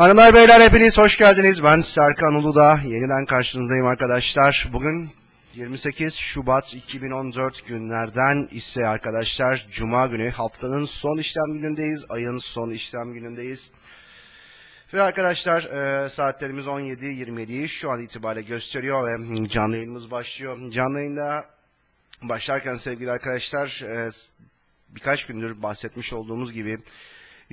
Hanımlar beyler hepiniz hoş geldiniz. Ben Serkan Uludağ. Yeniden karşınızdayım arkadaşlar. Bugün 28 Şubat 2014 günlerden ise arkadaşlar Cuma günü haftanın son işlem günündeyiz. Ayın son işlem günündeyiz. Ve arkadaşlar e, saatlerimiz 17.27'yi şu an itibariyle gösteriyor ve canlı yayınımız başlıyor. Canlı yayında başlarken sevgili arkadaşlar e, birkaç gündür bahsetmiş olduğumuz gibi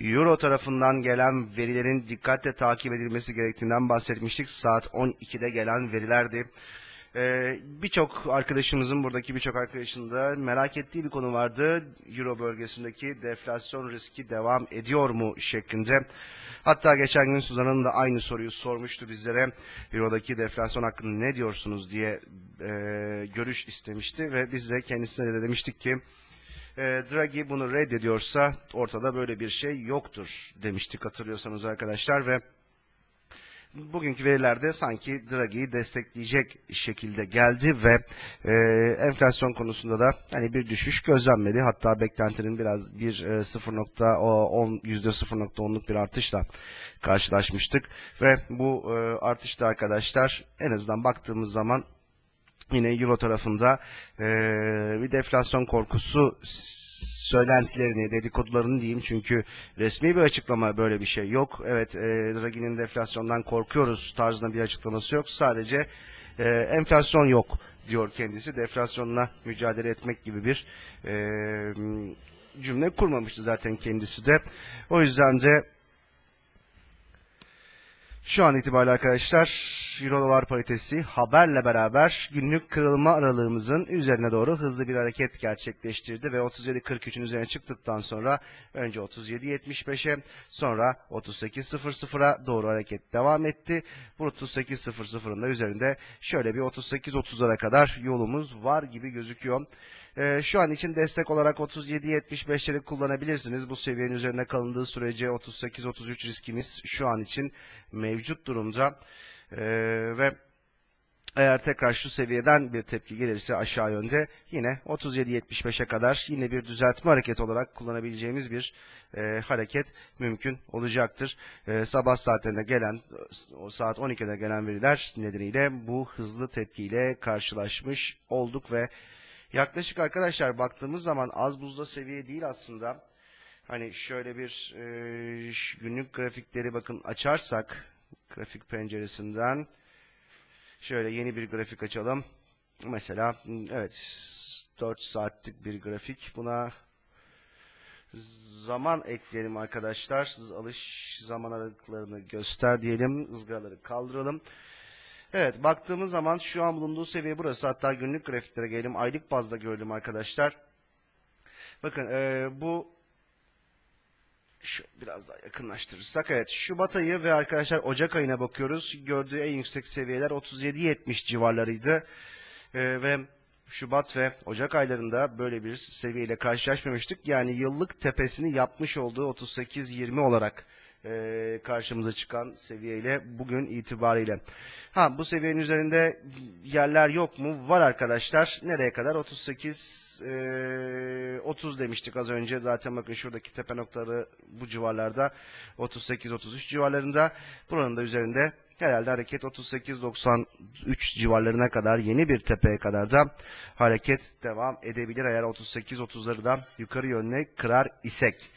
Euro tarafından gelen verilerin dikkatle takip edilmesi gerektiğinden bahsetmiştik. Saat 12'de gelen verilerdi. Ee, birçok arkadaşımızın buradaki birçok arkadaşın da merak ettiği bir konu vardı. Euro bölgesindeki deflasyon riski devam ediyor mu şeklinde. Hatta geçen gün Suzan'ın da aynı soruyu sormuştu bizlere. Euro'daki deflasyon hakkında ne diyorsunuz diye e, görüş istemişti ve biz de kendisine de demiştik ki e, Draghi bunu reddediyorsa ortada böyle bir şey yoktur demiştik hatırlıyorsanız arkadaşlar ve bugünkü verilerde sanki Draghi'yi destekleyecek şekilde geldi ve e, enflasyon konusunda da hani bir düşüş gözlenmedi. Hatta beklentinin biraz bir e, 0.10 %0.10'luk bir artışla karşılaşmıştık ve bu e, artışta arkadaşlar en azından baktığımız zaman yine Euro tarafında e, bir deflasyon korkusu söylentilerini, dedikodularını diyeyim çünkü resmi bir açıklama böyle bir şey yok. Evet, e, Draghi'nin deflasyondan korkuyoruz tarzında bir açıklaması yok. Sadece e, enflasyon yok diyor kendisi. Deflasyonla mücadele etmek gibi bir e, cümle kurmamıştı zaten kendisi de. O yüzden de şu an itibariyle arkadaşlar Euro dolar paritesi haberle beraber günlük kırılma aralığımızın üzerine doğru hızlı bir hareket gerçekleştirdi ve 37.43'ün üzerine çıktıktan sonra önce 37.75'e sonra 38.00'a doğru hareket devam etti. Bu 38.00'ın da üzerinde şöyle bir 38.30'lara kadar yolumuz var gibi gözüküyor. Ee, şu an için destek olarak 37-75'leri kullanabilirsiniz. Bu seviyenin üzerine kalındığı sürece 38-33 riskimiz şu an için mevcut durumda. Ee, ve eğer tekrar şu seviyeden bir tepki gelirse aşağı yönde yine 37-75'e kadar yine bir düzeltme hareketi olarak kullanabileceğimiz bir e, hareket mümkün olacaktır. E, sabah saatlerinde gelen o saat 12'de gelen veriler nedeniyle bu hızlı tepkiyle karşılaşmış olduk ve Yaklaşık arkadaşlar baktığımız zaman az buzda seviye değil aslında. Hani şöyle bir e, günlük grafikleri bakın açarsak grafik penceresinden şöyle yeni bir grafik açalım. Mesela evet 4 saatlik bir grafik. Buna zaman ekleyelim arkadaşlar. Alış zaman aralıklarını göster diyelim. ızgaraları kaldıralım. Evet baktığımız zaman şu an bulunduğu seviye burası. Hatta günlük grafiklere gelelim. Aylık bazda gördüm arkadaşlar. Bakın e, bu şu biraz daha yakınlaştırırsak evet Şubat ayı ve arkadaşlar Ocak ayına bakıyoruz. Gördüğü en yüksek seviyeler 37-70 civarlarıydı. E, ve Şubat ve Ocak aylarında böyle bir seviyeyle karşılaşmamıştık. Yani yıllık tepesini yapmış olduğu 38-20 olarak e, karşımıza çıkan seviyeyle bugün itibariyle. Ha bu seviyenin üzerinde yerler yok mu? Var arkadaşlar. Nereye kadar? 38 e, 30 demiştik az önce. Zaten bakın şuradaki tepe noktaları bu civarlarda 38-33 civarlarında. Buranın da üzerinde herhalde hareket 38-93 civarlarına kadar yeni bir tepeye kadar da hareket devam edebilir eğer 38-30'ları da yukarı yönüne kırar isek.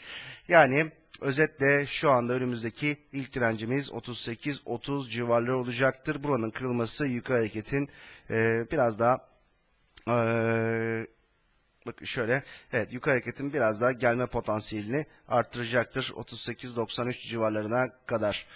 Yani Özetle şu anda önümüzdeki ilk direncimiz 38-30 civarları olacaktır. Buranın kırılması yukarı hareketin e, biraz daha e, bakın şöyle evet yukarı hareketin biraz daha gelme potansiyelini arttıracaktır 38-93 civarlarına kadar.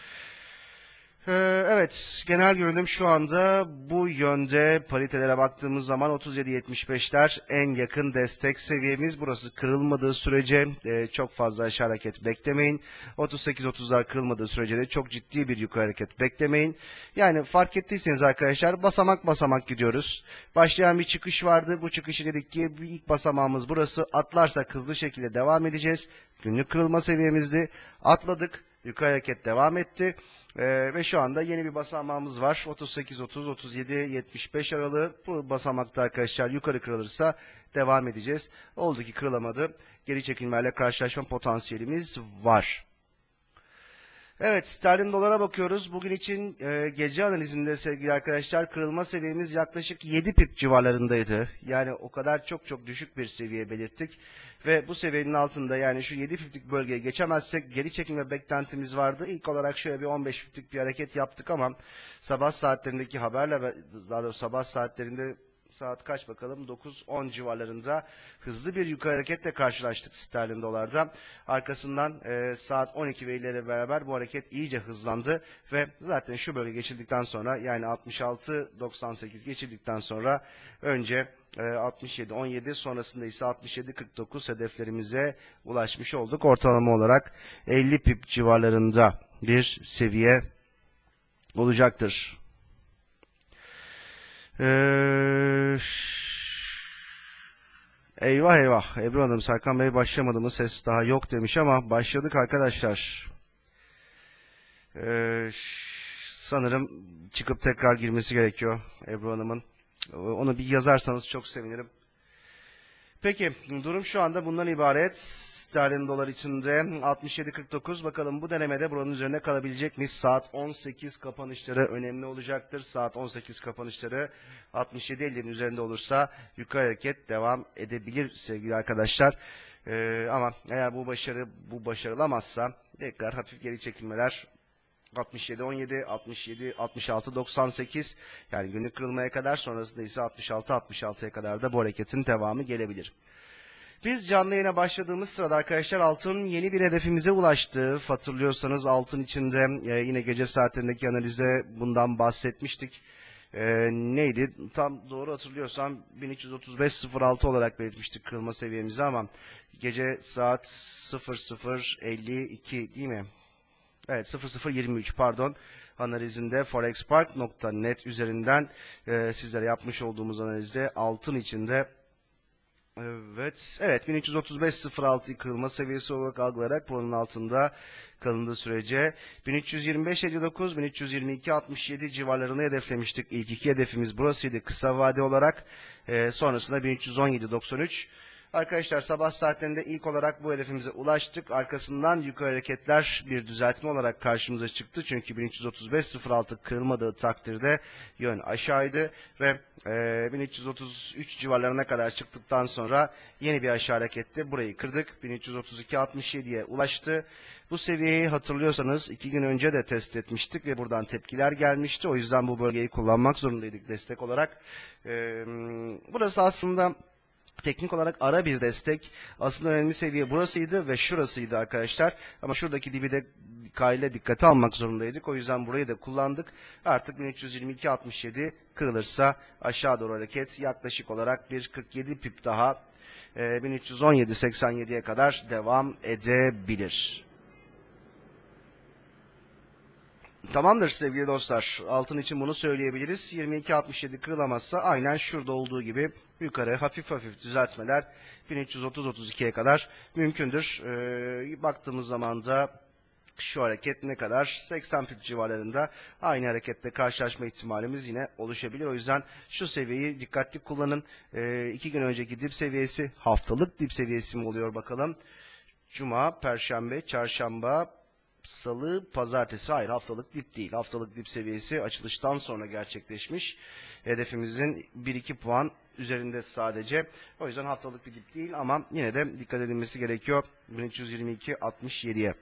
Ee, evet, genel görünüm şu anda bu yönde paritelere baktığımız zaman 37.75'ler en yakın destek seviyemiz. Burası kırılmadığı sürece e, çok fazla aşağı hareket beklemeyin. 38.30'lar kırılmadığı sürece de çok ciddi bir yukarı hareket beklemeyin. Yani fark ettiyseniz arkadaşlar basamak basamak gidiyoruz. Başlayan bir çıkış vardı. Bu çıkışı dedik ki ilk basamağımız burası. Atlarsak hızlı şekilde devam edeceğiz. Günlük kırılma seviyemizdi. Atladık. Yukarı hareket devam etti. Ee, ve şu anda yeni bir basamağımız var. 38-30, 37-75 aralığı. Bu basamakta arkadaşlar yukarı kırılırsa devam edeceğiz. Oldu ki kırılamadı. Geri çekilmeyle karşılaşma potansiyelimiz var. Evet, sterlin dolara bakıyoruz. Bugün için e, gece analizinde sevgili arkadaşlar kırılma seviyemiz yaklaşık 7 pip civarlarındaydı. Yani o kadar çok çok düşük bir seviye belirttik. Ve bu seviyenin altında yani şu 7 piplik bölgeye geçemezsek geri çekilme beklentimiz vardı. İlk olarak şöyle bir 15 piplik bir hareket yaptık ama sabah saatlerindeki haberle daha doğrusu sabah saatlerinde saat kaç bakalım 9-10 civarlarında hızlı bir yukarı hareketle karşılaştık sterlin dolarda. Arkasından e, saat 12 verileriyle beraber bu hareket iyice hızlandı ve zaten şu bölge geçildikten sonra yani 66-98 geçildikten sonra önce e, 67-17 sonrasında ise 67-49 hedeflerimize ulaşmış olduk. Ortalama olarak 50 pip civarlarında bir seviye olacaktır. Ee, eyvah eyvah. Ebru Hanım, Serkan Bey başlamadı mı? Ses daha yok demiş ama başladık arkadaşlar. Ee, sanırım çıkıp tekrar girmesi gerekiyor Ebru Hanım'ın. Onu bir yazarsanız çok sevinirim. Peki durum şu anda bundan ibaret. Sterlin dolar içinde 67.49 bakalım bu denemede buranın üzerine kalabilecek mi? Saat 18 kapanışları önemli olacaktır. Saat 18 kapanışları 67.50'nin üzerinde olursa yukarı hareket devam edebilir sevgili arkadaşlar. Ee, ama eğer bu başarı bu başarılamazsa tekrar hafif geri çekilmeler 67 17 67 66 98 yani günlük kırılmaya kadar sonrasında ise 66 66'ya kadar da bu hareketin devamı gelebilir. Biz canlı yayına başladığımız sırada arkadaşlar altın yeni bir hedefimize ulaştı. Hatırlıyorsanız altın içinde e, yine gece saatlerindeki analizde bundan bahsetmiştik. E, neydi? Tam doğru hatırlıyorsam 1335.06 olarak belirtmiştik kırılma seviyemizi ama gece saat 00.52 değil mi? Evet 0023 pardon analizinde forexpark.net üzerinden e, sizlere yapmış olduğumuz analizde altın içinde Evet, evet 1335.06 kırılma seviyesi olarak algılayarak buranın altında kalındığı sürece 1325.59, 1322.67 civarlarını hedeflemiştik. İlk iki hedefimiz burasıydı kısa vade olarak. Ee, sonrasında 1317.93. Arkadaşlar sabah saatlerinde ilk olarak bu hedefimize ulaştık. Arkasından yukarı hareketler bir düzeltme olarak karşımıza çıktı. Çünkü 1335.06 kırılmadığı takdirde yön aşağıydı ve e, 1333 civarlarına kadar çıktıktan sonra yeni bir aşağı hareketti. Burayı kırdık. 1332.67'ye ulaştı. Bu seviyeyi hatırlıyorsanız iki gün önce de test etmiştik ve buradan tepkiler gelmişti. O yüzden bu bölgeyi kullanmak zorundaydık destek olarak. E, burası aslında teknik olarak ara bir destek. Aslında önemli seviye burasıydı ve şurasıydı arkadaşlar. Ama şuradaki dibi de kayla dikkate almak zorundaydık. O yüzden burayı da kullandık. Artık 1322.67 kırılırsa aşağı doğru hareket yaklaşık olarak bir 47 pip daha e, 1317.87'ye kadar devam edebilir. Tamamdır sevgili dostlar. Altın için bunu söyleyebiliriz. 22.67 kırılamazsa aynen şurada olduğu gibi yukarı hafif hafif düzeltmeler 1330-32'ye kadar mümkündür. Ee, baktığımız zaman da şu hareket ne kadar? 80 pip civarlarında aynı harekette karşılaşma ihtimalimiz yine oluşabilir. O yüzden şu seviyeyi dikkatli kullanın. Ee, iki gün önceki dip seviyesi haftalık dip seviyesi mi oluyor bakalım. Cuma, Perşembe, Çarşamba, Salı, Pazartesi hayır haftalık dip değil. Haftalık dip seviyesi açılıştan sonra gerçekleşmiş. Hedefimizin 1-2 puan üzerinde sadece. O yüzden haftalık bir dip değil ama yine de dikkat edilmesi gerekiyor. 1322-67'ye.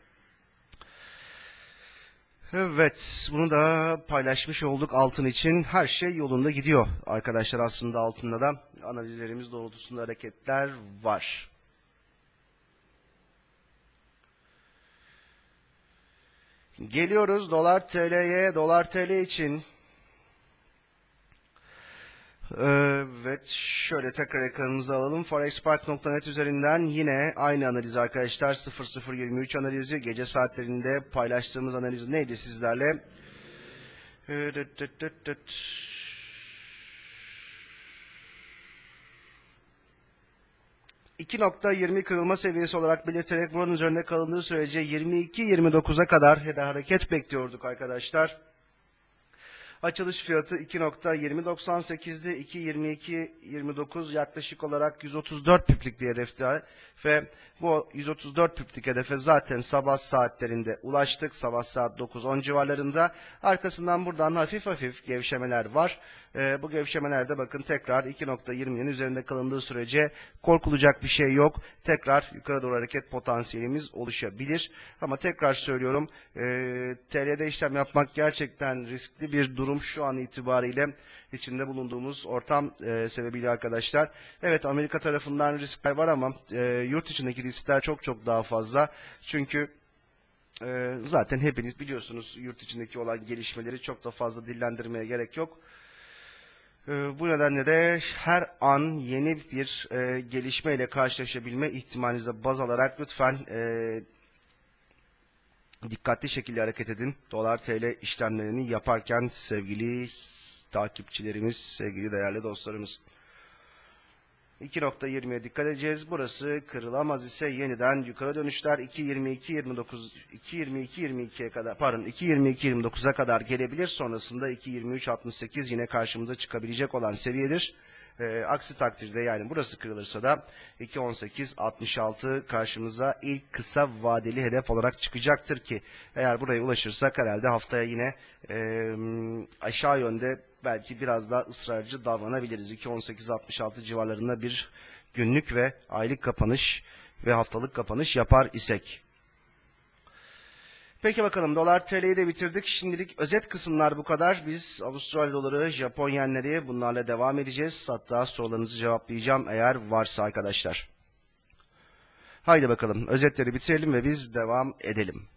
Evet, bunu da paylaşmış olduk altın için. Her şey yolunda gidiyor arkadaşlar aslında altında da analizlerimiz doğrultusunda hareketler var. Geliyoruz dolar TL'ye, dolar TL için. Evet, şöyle tekrar ekranımızı alalım. Forexpark.net üzerinden yine aynı analiz arkadaşlar. 0023 analizi. Gece saatlerinde paylaştığımız analiz neydi sizlerle? 2.20 kırılma seviyesi olarak belirterek buranın üzerinde kalındığı sürece 22-29'a kadar hareket bekliyorduk arkadaşlar. Açılış fiyatı 2.2098'di. 2.22.29 yaklaşık olarak 134 piplik bir hedefti ve bu 134 piplik hedefe zaten sabah saatlerinde ulaştık. Sabah saat 9-10 civarlarında. Arkasından buradan hafif hafif gevşemeler var. Ee, bu gevşemelerde bakın tekrar 2.20'nin üzerinde kalındığı sürece korkulacak bir şey yok. Tekrar yukarı doğru hareket potansiyelimiz oluşabilir. Ama tekrar söylüyorum e, TL'de işlem yapmak gerçekten riskli bir durum şu an itibariyle içinde bulunduğumuz ortam e, sebebiyle arkadaşlar. Evet Amerika tarafından riskler var ama e, yurt içindeki riskler çok çok daha fazla. Çünkü e, zaten hepiniz biliyorsunuz yurt içindeki olan gelişmeleri çok da fazla dillendirmeye gerek yok. E, bu nedenle de her an yeni bir e, gelişmeyle karşılaşabilme ihtimalinize baz alarak lütfen e, dikkatli şekilde hareket edin. Dolar TL işlemlerini yaparken sevgili takipçilerimiz, sevgili değerli dostlarımız. 2.20'ye dikkat edeceğiz. Burası kırılamaz ise yeniden yukarı dönüşler 2.22-29 2.22-22'ye kadar pardon 2.22-29'a kadar gelebilir. Sonrasında 2.23-68 yine karşımıza çıkabilecek olan seviyedir. E, aksi takdirde yani burası kırılırsa da 2.18-66 karşımıza ilk kısa vadeli hedef olarak çıkacaktır ki eğer buraya ulaşırsak herhalde haftaya yine e, aşağı yönde belki biraz daha ısrarcı davranabiliriz. 2.18-66 civarlarında bir günlük ve aylık kapanış ve haftalık kapanış yapar isek. Peki bakalım dolar TL'yi de bitirdik. Şimdilik özet kısımlar bu kadar. Biz Avustralya doları, Japon yenleri bunlarla devam edeceğiz. Hatta sorularınızı cevaplayacağım eğer varsa arkadaşlar. Haydi bakalım özetleri bitirelim ve biz devam edelim.